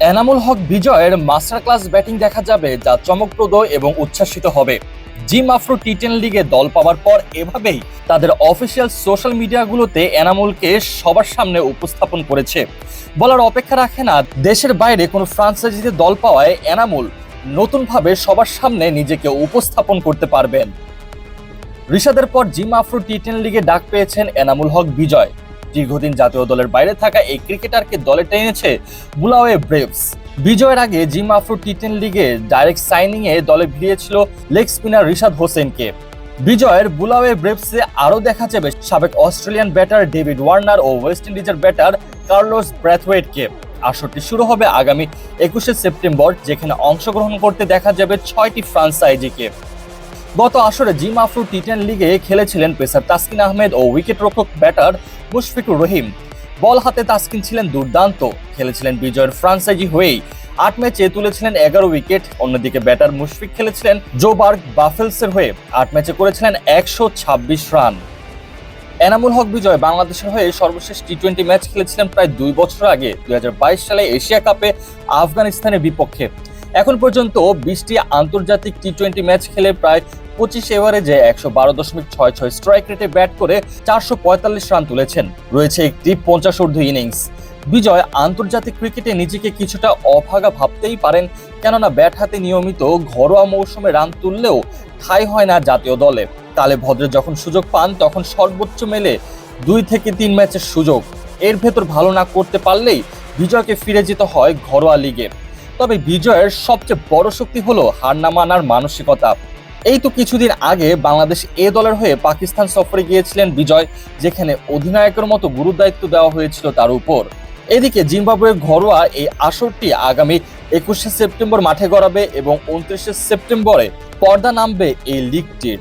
এনামুল হক বিজয়ের master class batting দেখা যাবে যা চমকপ্রদ এবং উচ্ছ্বাসিত হবে। জিম আফ্রো টি টেন লিগে দল পাওয়ার পর এভাবেই তাদের অফিসিয়াল সোশ্যাল মিডিয়াগুলোতে এনামুলকে সবার সামনে উপস্থাপন করেছে। বলার অপেক্ষা রাখে না, দেশের বাইরে কোনো ফ্রান্সাইজিতে দল পাওয়ায় এনামুল নতুনভাবে সবার সামনে নিজেকে উপস্থাপন করতে পারবেন। ঋষাদের পর জিম আফ্রো টি টেন লিগে ডাক পেয়েছেন এনামুল হক বিজয়। দীর্ঘদিন জাতীয় দলের বাইরে থাকা এই ক্রিকেটারকে দলে টেনেছে বুলাওয়ে ব্রেভস। বিজয়ের আগে জিম আফ্রো টি টেন লিগে ডাইরেক্ট সাইনিং এ দলে ভিড়িয়েছিল লেগ স্পিনার রিশাদ হোসেনকে। বিজয়ের বুলাওয়ে ব্রেভসে আরও দেখা যাবে সাবেক অস্ট্রেলিয়ান ব্যাটার ডেভিড ওয়ার্নার ও ওয়েস্ট ইন্ডিজের ব্যাটার কার্লোস ব্র্যাথওয়েটকে। আসরটি শুরু হবে আগামী একুশে সেপ্টেম্বর, যেখানে অংশগ্রহণ করতে দেখা যাবে ছয়টি ফ্রান্সাইজিকে গত আসরে জিম আফরো টি টেন লিগে খেলেছিলেন পেসার তাসকিন আহমেদ ও উইকেট রক্ষক ব্যাটার মুশফিকুর রহিম। বল হাতে তাসকিন ছিলেন দুর্দান্ত, খেলেছিলেন বিজয়ের ফ্রান্সাইজি হয়েই। আট ম্যাচে তুলেছিলেন এগারো উইকেট, অন্যদিকে ব্যাটার মুশফিক খেলেছিলেন জোবার্গ বাফেলসের হয়ে, আট ম্যাচে করেছিলেন একশো ছাব্বিশ রান। এনামুল হক বিজয় বাংলাদেশের হয়ে সর্বশেষ টি টোয়েন্টি ম্যাচ খেলেছিলেন প্রায় দুই বছর আগে, দুই হাজার বাইশ সালে এশিয়া কাপে আফগানিস্তানের বিপক্ষে। এখন পর্যন্ত বিশটি আন্তর্জাতিক টি টোয়েন্টি ম্যাচ খেলে প্রায় পঁচিশ এভারেজে একশো বারো দশমিক ছয় ছয় স্ট্রাইক রেটে ব্যাট করে চারশো পঁয়তাল্লিশ রান তুলেছেন। রয়েছে একটি পঞ্চাশ ঊর্ধ্ব ইনিংস বিজয় আন্তর্জাতিক ক্রিকেটে নিজেকে কিছুটা অভাগা ভাবতেই পারেন, কেননা ব্যাট হাতে নিয়মিত ঘরোয়া মৌসুমে রান তুললেও ঠাঁই হয় না জাতীয় দলে। তালে ভদ্রে যখন সুযোগ পান, তখন সর্বোচ্চ মেলে দুই থেকে তিন ম্যাচের সুযোগ। এর ভেতর ভালো না করতে পারলেই বিজয়কে ফিরে যেতে হয় ঘরোয়া লিগে তবে বিজয়ের সবচেয়ে বড় শক্তি হলো হার না মানার মানসিকতা। এই তো কিছুদিন আগে বাংলাদেশ এ দলের হয়ে পাকিস্তান সফরে গিয়েছিলেন বিজয়, যেখানে অধিনায়কের মতো গুরুদায়িত্ব দেওয়া হয়েছিল তার উপর। এদিকে জিম্বাবুয়ের ঘরোয়া এই আসরটি আগামী একুশে সেপ্টেম্বর মাঠে গড়াবে এবং উনত্রিশে সেপ্টেম্বরে পর্দা নামবে এই লিগটির।